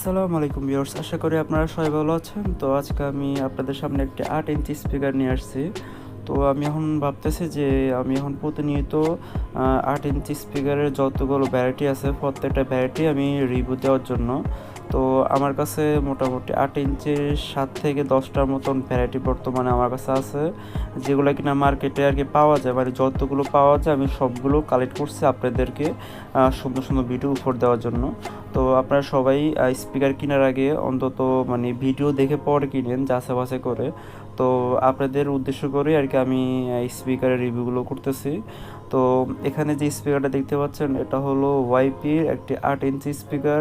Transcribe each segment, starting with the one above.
আসসালামু আলাইকুম ভিউয়ার্স, আশা করি আপনারা সবাই ভালো আছেন। তো আজকে আমি আপনাদের সামনে একটি আট ইঞ্চি স্পিকার নিয়ে আসছি। তো আমি এখন ভাবতেছি যে আমি এখন প্রতিনিয়ত আট ইঞ্চি স্পিকারের যতগুলো ভ্যারাইটি আছে, প্রত্যেকটা ভ্যারাইটি আমি রিভিউ দেওয়ার জন্য। তো আমার কাছে মোটামুটি আট ইঞ্চির সাত থেকে দশটার মতন ভ্যারাইটি বর্তমানে আমার কাছে আছে, যেগুলো কিনা মার্কেটে আর কি পাওয়া যায়। মানে যতগুলো পাওয়া যায়, আমি সবগুলো কালেক্ট করছি আপনাদেরকে সুন্দর সুন্দর ভিডিও উপর দেওয়ার জন্য। তো আপনারা সবাই স্পিকার কেনার আগে অন্তত মানে ভিডিও দেখে পরে কিনেন যাচাই বাছাই করে। তো আপনাদের উদ্দেশ্য করে আর কি আমি স্পিকারের রিভিউগুলো করতেছি। তো এখানে যে স্পিকারটা দেখতে পাচ্ছেন, এটা হলো ওয়াইপির একটি আট ইঞ্চি স্পিকার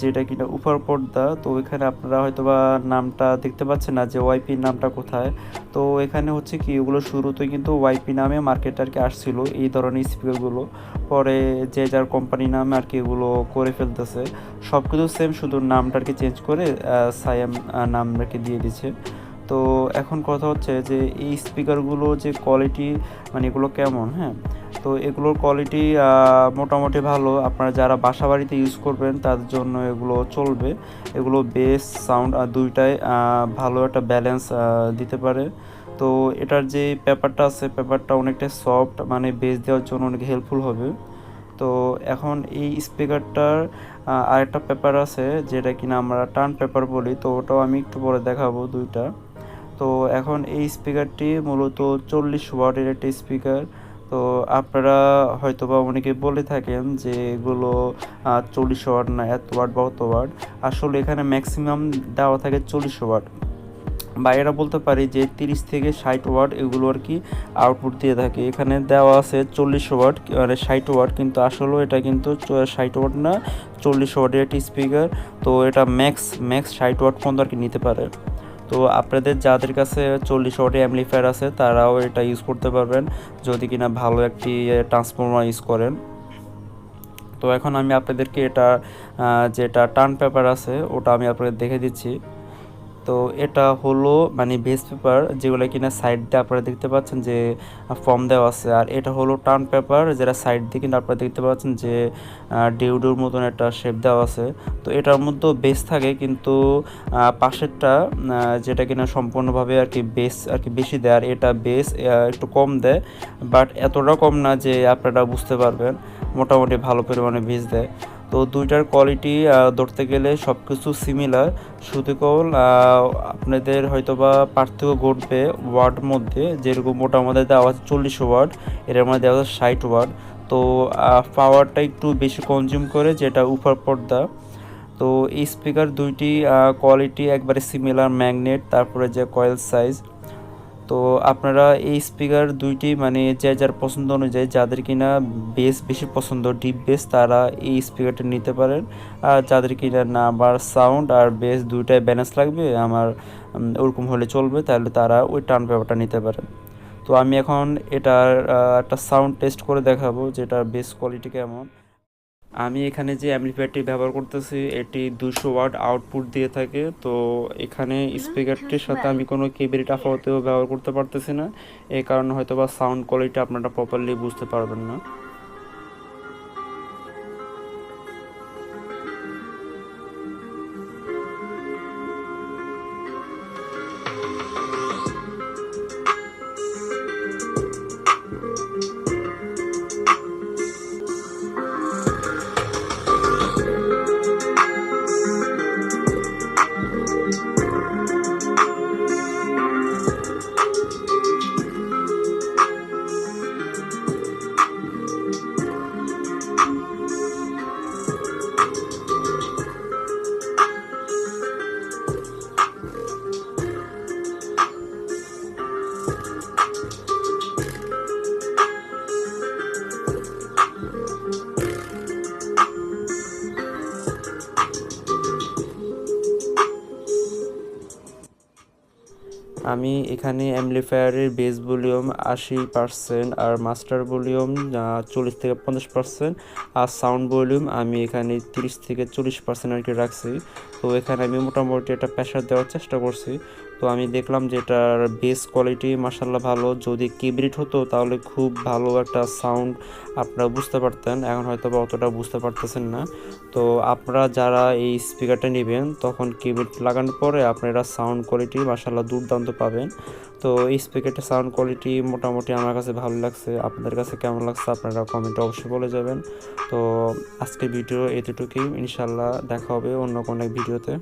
যেটা কিনা উপর পর্দা। তো এখানে আপনারা হয়তো বা নামটা দেখতে পাচ্ছেন না যে ওয়াইপির নামটা কোথায়। তো এখানে হচ্ছে কি, ওগুলো শুরুতে কিন্তু ওয়াইপি নামে মার্কেট আর কি আসছিল এই ধরনের স্পিকারগুলো পরে যে যার কোম্পানি নামে আর কি এগুলো করে ফেলতেছে। সব কিছু সেম শুধু নামটা আর কি চেঞ্জ করে সায়াম নাম আর কি দিয়ে দিচ্ছে। তো এখন কথা হচ্ছে যে এই স্পিকারগুলো যে কোয়ালিটি মানে এগুলো কেমন হ্যাঁ? তো এগুলোর কোয়ালিটি মোটামুটি ভালো। আপনারা যারা বাসা বাড়িতে ইউজ করবেন তাদের জন্য এগুলো চলবে। এগুলো বেস সাউন্ড দুইটাই আহ, ভালো একটা ব্যালেন্স দিতে পারে। তো এটার যে পেপারটা আছে পেপারটা অনেকটা সফট মানে বেস দেওয়ার জন্য অনেক হেল্পফুল হবে। তো এখন এই স্পিকারটার আরেকটা পেপার আছে, যেটা কিনা আমরা টার্ন পেপার বলি, তো ওটাও আমি একটু পরে দেখাবো দুইটা। তো এখন এই স্পিকারটি মূলত চল্লিশ ওয়াটের একটি স্পিকার তো আপনারা হয়তো বা অনেকে বলে থাকেন যে এগুলো চল্লিশ ওয়াট না, এত ওয়াট বা অত ওয়াট। আসলে এখানে ম্যাক্সিমাম দেওয়া থাকে চল্লিশ ওয়াট। বা এরা বলতে পারি যে তিরিশ থেকে ষাট ওয়াট এগুলো আর কি আউটপুট দিয়ে থাকে। এখানে দেওয়া আছে চল্লিশ ওয়াট মানে ষাট ওয়াট, কিন্তু আসলেও এটা কিন্তু ষাট ওয়াট না, চল্লিশ ওয়াটের একটি স্পিকার তো এটা ম্যাক্স ম্যাক্স ষাট ওয়াট পর্যন্ত আর কি নিতে পারে। তো আপনাদের যাদের কাছে চল্লিশ ওয়াটের অ্যামলিফায়ার আছে, তারাও এটা ইউজ করতে পারবেন, যদি কিনা ভালো একটি ট্রান্সফর্মার ইউজ করেন। তো এখন আমি আপনাদেরকে এটা যেটা টার্ন পেপার আছে, ওটা আমি আপনাদের দেখে দিচ্ছি। তো এটা হলো মানে বেস পেপার যেগুলো কিনা সাইড দিয়ে আপনারা দেখতে পাচ্ছেন যে ফর্ম দেওয়া আছে। আর এটা হলো টার্ন পেপার যেটা সাইড দিয়ে কিন্তু আপনারা দেখতে পাচ্ছেন যে ডিউডুর মতন একটা শেপ দেওয়া আছে। তো এটার মধ্যেও বেস থাকে কিন্তু পাশেরটা যেটা কিনা সম্পূর্ণভাবে আর কি বেস আর কি বেশি দেয় আর এটা বেস একটু কম দেয়। বাট এতটা কম না যে আপনারা বুঝতে পারবেন, মোটামুটি ভালো পরিমাণে বেস দেয়। তো দুইটার কোয়ালিটি ধরতে গেলে সব কিছু সিমিলার কেবল আপনাদের হয়তো বা পার্থক্য ঘটবে ওয়ার্ড মধ্যে, যেরকম ওটা আমাদের দেওয়া আছে চল্লিশ ওয়ার্ড এর মধ্যে দেওয়া আছে ষাট ওয়ার্ড তো পাওয়ারটা একটু বেশি কনজিউম করে, যেটা উপর পর্দা। তো এই স্পিকার দুইটি কোয়ালিটি একবারে সিমিলার ম্যাগনেট তারপরে যে কয়েল সাইজ তো আপনারা এই স্পিকার দুইটি মানে যে যার পছন্দ অনুযায়ী যাদের কিনা বেস বেশি পছন্দ ডিপ বেস তারা এই স্পিকারটা নিতে পারেন। আর যাদের কিনা না আমার সাউন্ড আর বেস দুইটাই ব্যালেন্স লাগবে, আমার ওরকম হলে চলবে, তাহলে তারা ওই টার্ন পেপারটা নিতে পারেন। তো আমি এখন এটার একটা সাউন্ড টেস্ট করে দেখাবো, যেটার বেস কোয়ালিটি কেমন। আমি এখানে যে অ্যাম্পলিফায়ারটি ব্যবহার করতেছি এটি দুশো ওয়ার্ড আউটপুট দিয়ে থাকে। তো এখানে স্পিকারটির সাথে আমি কোনো কেবিল টাফাতেও ব্যবহার করতে পারতেছি না। এই কারণে হয়তো বা সাউন্ড কোয়ালিটি আপনারা প্রপারলি বুঝতে পারবেন না। আমি এখানে অ্যাম্পলিফায়ারের বেস ভলিউম আশি পারসেন্ট আর মাস্টার ভলিউম চল্লিশ থেকে পঞ্চাশ পারসেন্ট আর সাউন্ড ভলিউম আমি এখানে তিরিশ থেকে চল্লিশ পারসেন্ট আর কি রাখছি। তো এখানে আমি মোটামুটি একটা প্রেশার দেওয়ার চেষ্টা করছি। তো আমি দেখলাম যে এটার বেস কোয়ালিটি মাসাল্লাহ ভালো। যদি কিবরিট হতো, তাহলে খুব ভালো একটা সাউন্ড আপনারা বুঝতে পারতেন। এখন হয়তো বা অতটা বুঝতে পারতেছেন না। তো আপনারা যারা এই স্পিকারটা নেবেন, তখন কিবোর্ড লাগানোর পরে আপনারা সাউন্ড কোয়ালিটি মাসাল্লাহ দুর্দান্ত পাবেন। তো এই স্পিকারটা সাউন্ড কোয়ালিটি মোটামুটি আমার কাছে ভালো লাগছে। আপনাদের কাছে কেমন লাগছে আপনারা কমেন্টে অবশ্যই বলে যাবেন। তো আজকের ভিডিও এতটুকুই। ইনশাল্লাহ দেখা হবে অন্য কোনো এক ভিডিওতে